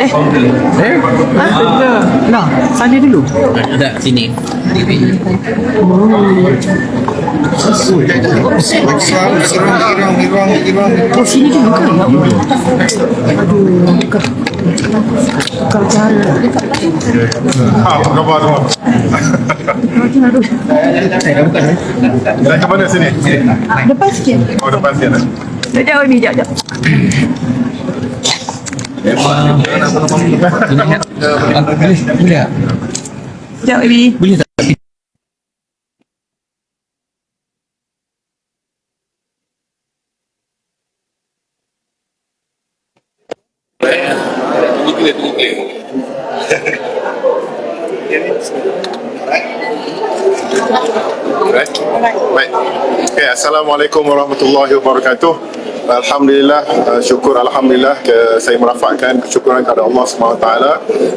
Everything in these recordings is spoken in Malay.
Eh? Ah, Nah, sana dulu. Ada sini. Oh, sini dulu kan? Ya Allah. Aduh, bukan. Bukan cara. Apa khabar semua? Dah ke mana sini? Depan sikit. Oh depan sini. eh? Sekejap, Umi. Sekejap, sekejap. Boleh tak? Boleh tak? Right? Baik. Okay, Assalamualaikum warahmatullahi wabarakatuh. Alhamdulillah, uh, syukur Alhamdulillah ke, saya merafakkan kesyukuran kepada Allah SWT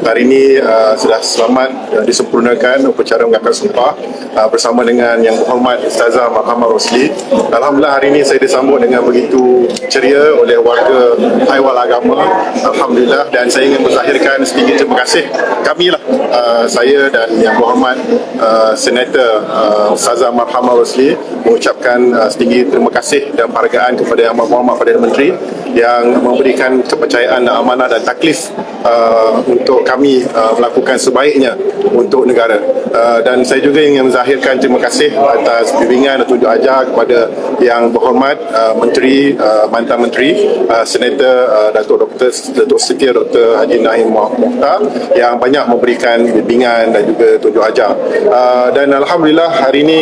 Hari ini uh, sudah selamat uh, disempurnakan upacara mengangkat sumpah uh, Bersama dengan yang berhormat Ustazah Muhammad Rosli. Alhamdulillah hari ini saya disambut dengan begitu ceria oleh warga Haiwal Agama. Alhamdulillah dan saya ingin menzahirkan sedikit terima kasih kami lah uh, Saya dan yang berhormat uh, Senator uh, Ustazah Muhammad Rosli mengucapkan uh, setinggi terima kasih dan penghargaan kepada Yang Berhormat Perdana Menteri yang memberikan kepercayaan amanah dan taklif uh, untuk kami uh, melakukan sebaiknya untuk negara uh, dan saya juga ingin menzahirkan terima kasih atas bimbingan dan tunjuk ajar kepada yang berhormat uh, Menteri uh, mantan Menteri uh, Senator uh, Datuk Dr. Siti Dr. Haji Naim Mokhtar yang banyak memberikan bimbingan dan juga tunjuk ajar uh, dan Alhamdulillah hari ini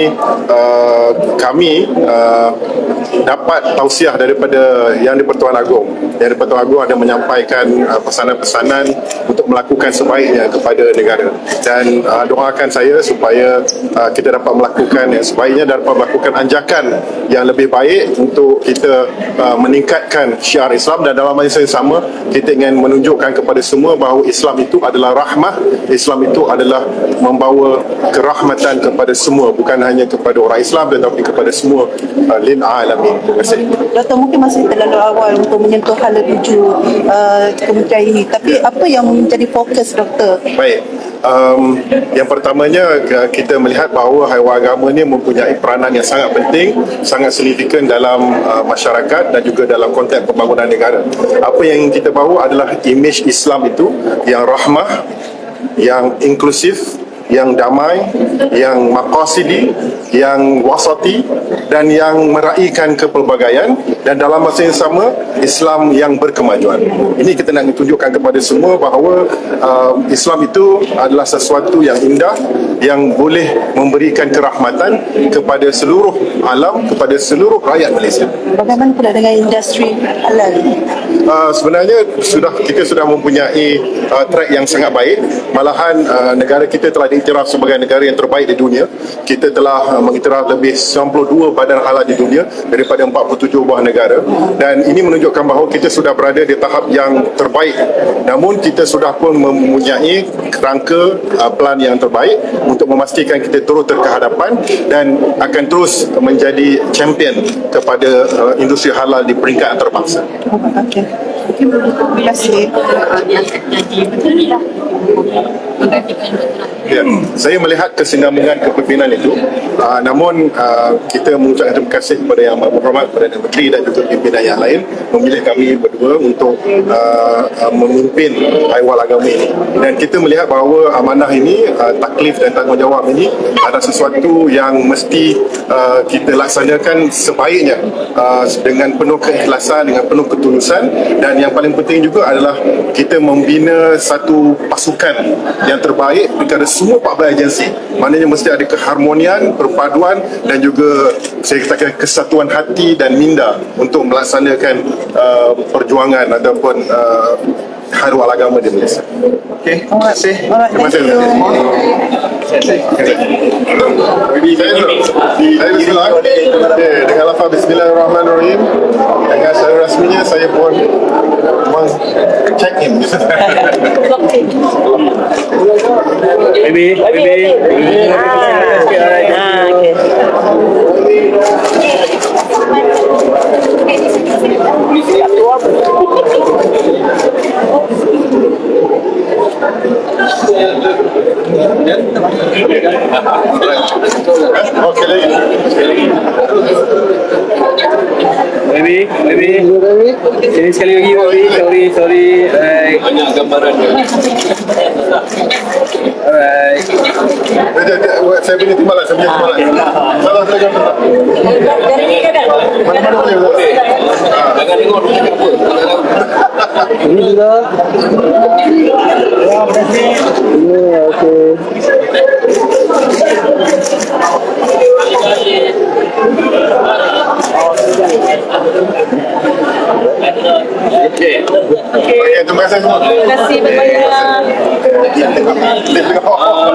uh, kami uh, dapat tausiah daripada Yang di-Pertuan Agong. Yang di-Pertuan Agong ada menyampaikan uh, pesanan-pesanan untuk melakukan sebaiknya kepada negara. Dan uh, doakan saya supaya uh, kita dapat melakukan yang sebaiknya dan dapat melakukan anjakan yang lebih baik untuk kita uh, meningkatkan syiar Islam dan dalam masa yang sama kita ingin menunjukkan kepada semua bahawa Islam itu adalah rahmah, Islam itu adalah membawa kerahmatan kepada semua bukan hanya kepada orang Islam tetapi kepada semua uh, lil alamin. Terima kasih. Doktor mungkin masih terlalu awal untuk menyentuh hal tuju uh, kementerian ini. Tapi apa yang menjadi fokus doktor? Baik. Um, yang pertamanya kita melihat bahawa haiwan agama ini mempunyai peranan yang sangat penting, sangat signifikan dalam uh, masyarakat dan juga dalam konteks pembangunan negara. Apa yang kita bawa adalah imej Islam itu yang rahmah, yang inklusif, yang damai, yang maqasidi, yang wasati dan yang meraihkan kepelbagaian dan dalam masa yang sama Islam yang berkemajuan. Ini kita nak tunjukkan kepada semua bahawa uh, Islam itu adalah sesuatu yang indah yang boleh memberikan kerahmatan kepada seluruh alam, kepada seluruh rakyat Malaysia. Bagaimana pula dengan industri halal? Uh, sebenarnya sudah kita sudah mempunyai uh, track yang sangat baik. Malahan uh, negara kita telah diiktiraf sebagai negara yang terbaik di dunia. Kita telah uh, mengiktiraf lebih 92 badan halal di dunia daripada 47 buah negara dan ini menunjukkan bahawa kita sudah berada di tahap yang terbaik. Namun kita sudah pun mempunyai kerangka uh, plan yang terbaik untuk memastikan kita terus terkehadapan dan akan terus menjadi champion kepada uh, industri halal di peringkat antarabangsa. Okey. Terima kasih. Ya, saya melihat kesinambungan kepimpinan itu. Uh, namun uh, kita mengucapkan terima kasih kepada yang berhormat Perdana Menteri dan juga pimpinan yang lain memilih kami berdua untuk uh, uh, memimpin Haiwal Agama ini. Dan kita melihat bahawa amanah ini, uh, taklif dan tanggungjawab ini adalah sesuatu yang mesti uh, kita laksanakan sebaiknya uh, dengan penuh keikhlasan, dengan penuh ketulusan dan yang paling penting juga adalah kita membina satu pasukan yang terbaik antara semua 14 agensi maknanya mesti ada keharmonian, perpaduan dan juga saya katakan kesatuan hati dan minda untuk melaksanakan uh, perjuangan ataupun uh, harual agama di Malaysia. Okey, terima kasih. Terima kasih. Saya dulu. Saya bismillah. Okay, dengan lafaz Bismillahirrahmanirrahim. Dengan secara rasminya saya pun was checking. Maybe, maybe. Ah, okay. Okay. Baby, baby. Sini sekali lagi, baby. Sorry, sorry. Alright. Banyak gambaran. Alright. Dia, dia, saya punya timbalan, saya punya timbalan. Salah saya gambar. Mana-mana boleh. boleh. Jangan tengok apa. Ini juga. Ya, berhasil. Okey. Okey, terima kasih semua. Terima kasih banyak. Lift dengan bawah.